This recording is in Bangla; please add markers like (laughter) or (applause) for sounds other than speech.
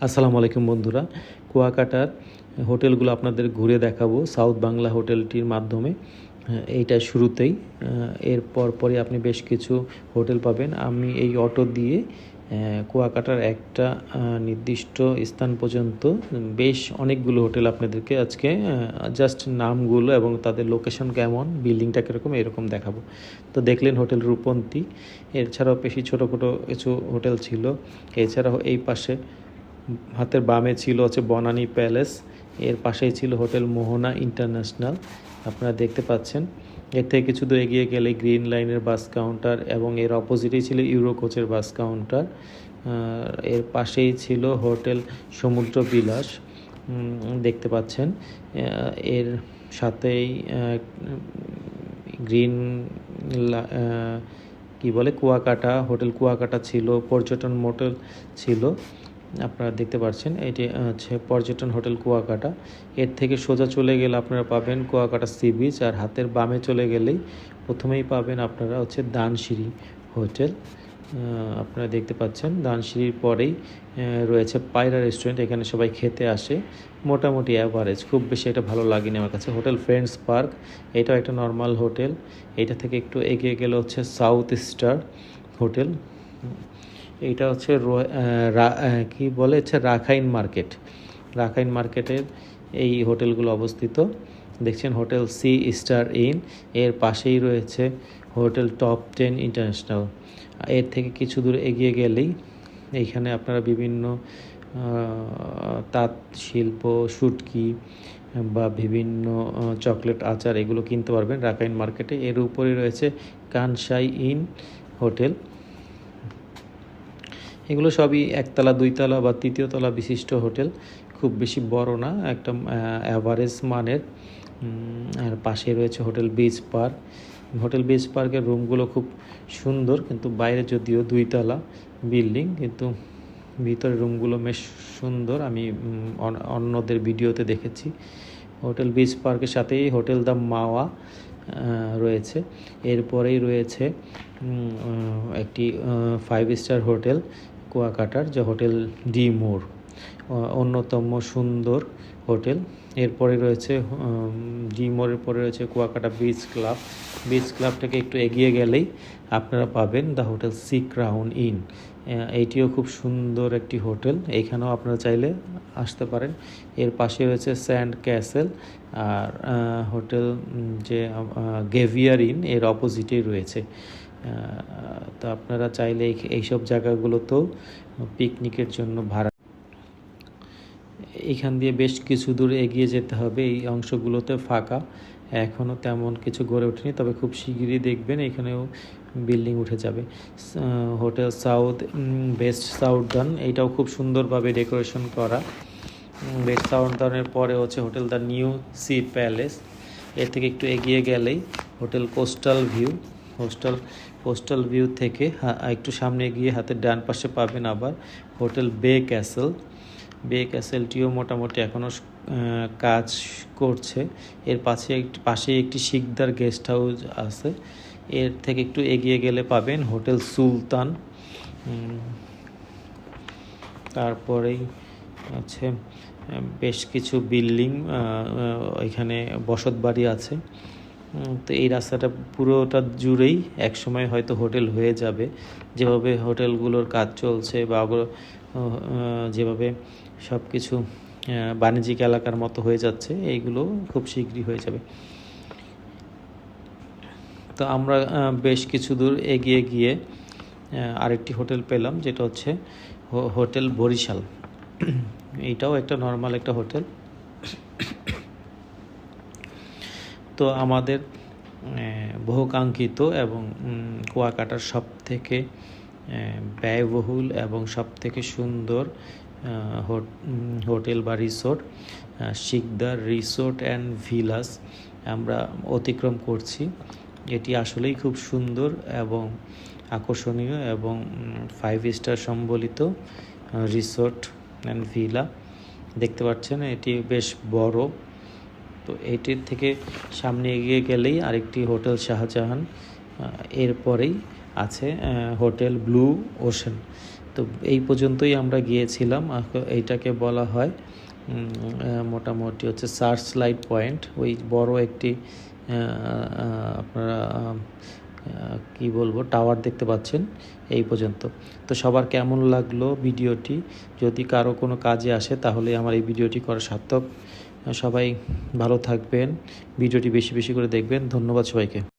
আসসালামু আলাইকুম বন্ধুরা। কুয়াকাটার হোটেলগুলো আপনাদের ঘুরে দেখাবো। সাউথ বাংলা হোটেলটির মাধ্যমে। হ্যাঁ, এইটা শুরুতেই। আহ, এর পরপরই আপনি বেশ কিছু হোটেল পাবেন। আমি এই অটো দিয়ে কুয়াকাটার একটা নির্দিষ্ট স্থান পর্যন্ত বেশ অনেকগুলো হোটেল আপনাদেরকে আজকে জাস্ট নামগুলো এবং তাদের লোকেশন কেমন বিল্ডিংটা কীরকম এরকম দেখাবো। তো দেখলেন হোটেল রূপন্তী। এছাড়াও বেশি ছোটো ছোটো কিছু হোটেল ছিল। এছাড়াও এই পাশে হাতের বামে ছিল হচ্ছে বনানী প্যালেস, এর পাশেই ছিল হোটেল মোহনা ইন্টারন্যাশনাল। আপনারা দেখতে পাচ্ছেন, এর থেকে কিছু দূর এগিয়ে গেলে গ্রিন লাইনের বাস কাউন্টার এবং এর অপোজিটেই ছিল ইউরো কোচের বাস কাউন্টার। এর পাশেই ছিল হোটেল সমুদ্র বিলাস দেখতে পাচ্ছেন। এর সাথেই গ্রিন কি বলে, কুয়াকাটা, হোটেল কুয়াকাটা ছিল, পর্যটন মোটেল ছিল। আপনারা দেখতে পাচ্ছেন এটি হচ্ছে পর্যটন হোটেল কুয়াকাটা। এর থেকে সোজা চলে গেলে আপনারা পাবেন কুয়াকাটা সি বিচ, আর হাতের বামে চলে গেলেই প্রথমেই পাবেন আপনারা হচ্ছে দানসিঁড়ি হোটেল। আপনারা দেখতে পাচ্ছেন দানসিঁড়ির পরেই রয়েছে পায়রা রেস্টুরেন্ট, এখানে সবাই খেতে আসে। মোটামুটি অ্যাভারেজ খুব বেশি এটা ভালো লাগেনি আমার কাছে। হোটেল ফ্রেন্ডস পার্ক, এটাও একটা নর্মাল হোটেল। এটা থেকে একটু এগিয়ে গেলে হচ্ছে সাউথ স্টার হোটেল। এইটা হচ্ছে কি বলে? হচ্ছে রাখাইন মার্কেট। রাখাইন মার্কেটের এই হোটেলগুলো অবস্থিত। দেখছেন হোটেল সি স্টার ইন এর পাশেই রয়েছে হোটেল টপ টেন ইন্টারন্যাশনাল এর থেকে কিছু দূর এগিয়ে গেলেই এইখানে আপনারা বিভিন্ন তাঁত শিল্প শুটকি বা বিভিন্ন চকলেট আচার এগুলো কিনতে পারবেন রাখাইন মার্কেটে। এর উপরে রয়েছে কানসাই ইন হোটেল। এগুলো সবই একতলা, দুইতলা বা তৃতীয় তলা বিশিষ্ট হোটেল। খুব বেশি বড় না, একটা অ্যাভারেজ মানের। আর পাশে রয়েছে hotel beach park hotel beach পার্কের রুমগুলো খুব সুন্দর, কিন্তু বাইরে যদিও দুইতলা বিল্ডিং, কিন্তু ভিতরের রুমগুলো বেশ সুন্দর। আমি অন্যদের ভিডিওতে দেখেছি। হোটেল বিচ পার্কের সাথেই হোটেল দ্য মাওয়া রয়েছে। এরপরেই রয়েছে একটি ফাইভ স্টার হোটেল। কুয়াকাটার যে হোটেল ডি মোর অন্যতম সুন্দর হোটেল। এরপরে রয়েছে ডি মোরের পরে রয়েছে কুয়াকাটা বিচ ক্লাব। বিচ ক্লাবটাকে একটু এগিয়ে গেলেই আপনারা পাবেন the hotel sea crown inn. এইটিও খুব সুন্দর একটি হোটেল। এইখানেও আপনারা চাইলে আসতে পারেন। এর পাশে রয়েছে স্যান্ড ক্যাসেল আর হোটেল যে গেভিয়ার ইন, এর অপোজিটেই রয়েছে। তো আপনারা চাইলে এই- এইসব জায়গাগুলোতেও পিকনিকের জন্য ভাড়া। এখান দিয়ে বেশ কিছু দূর এগিয়ে যেতে হবে, এই অংশগুলোতে ফাঁকা। এখনও তেমন কিছু গড়ে ওঠেনি, তবে খুব শিগগিরই দেখবেন এখানেও বিল্ডিং উঠে যাবে। হোটেল সাউথ বেস্ট সাউদার্ন এইটাও খুব সুন্দরভাবে ডেকোরেশন করা। বেস্ট সাউদার্নের পরে হচ্ছে hotel the new sea palace. এর থেকে একটু এগিয়ে গেলেই hotel coastal view. Hostel coastal view থেকে একটু সামনে গিয়ে হাতের ডান পাশে পাবেন আবার হোটেল বে ক্যাসেল। বে ক্যাসেলটিও মোটামুটি এখনও কাজ করছে। এর পাশে একটি পাশেই একটি শিকদার গেস্ট হাউস আছে। এর থেকে একটু এগিয়ে গেলে পাবেন হোটেল সুলতান। তারপরেই আছে বেশ কিছু বিল্ডিং এখানে বসত বাড়ি আছে। তো এই রাস্তাটা পুরোটা জুড়েই একসময় হয়তো হোটেল হয়ে যাবে। যেভাবে হোটেলগুলোর কাজ চলছে বা যেভাবে সব কিছু বাণিজ্যিক এলাকার মতো হয়ে যাচ্ছে, এইগুলো খুব শীঘ্রই হয়ে যাবে। তো আমরা বেশ কিছু দূর এগিয়ে গিয়ে আরেকটি হোটেল পেলাম, যেটা হচ্ছে হোটেল বরিশাল। (clears throat) এইটাও একটা নর্মাল একটা হোটেল। তো আমাদের বহুকাঙ্ক্ষিত এবং কুয়াকাটার সব থেকে ব্যয়বহুল এবং সব থেকে সুন্দর হোটেল বা resort Shikder resort and villas আমরা অতিক্রম করছি। এটি আসলেই খুব সুন্দর এবং আকর্ষণীয় এবং ফাইভ স্টার সম্বলিত রিসোর্ট অ্যান্ড ভিলা। দেখতে পাচ্ছেন এটি বেশ বড়। তো এটির থেকে সামনে এগিয়ে গেলেই আরেকটি হোটেল শাহজাহান এরপরেই আছে হোটেল ব্লু ওশেন। তো এই পর্যন্তই আমরা গিয়েছিলাম। এইটাকে বলা হয় মোটামুটি হচ্ছে সার্চ লাইট পয়েন্ট। ওই বড় একটি আপনারা কি বলব, টাওয়ার দেখতে পাচ্ছেন এই পর্যন্ত। তো সবার কেমন লাগল ভিডিওটি? যদি কারও কোনো কাজে আসে তাহলে আমার এই ভিডিওটি করা সার্থক। সবাই ভালো থাকবেন। ভিডিওটি বেশি বেশি করে দেখবেন। ধন্যবাদ সবাইকে।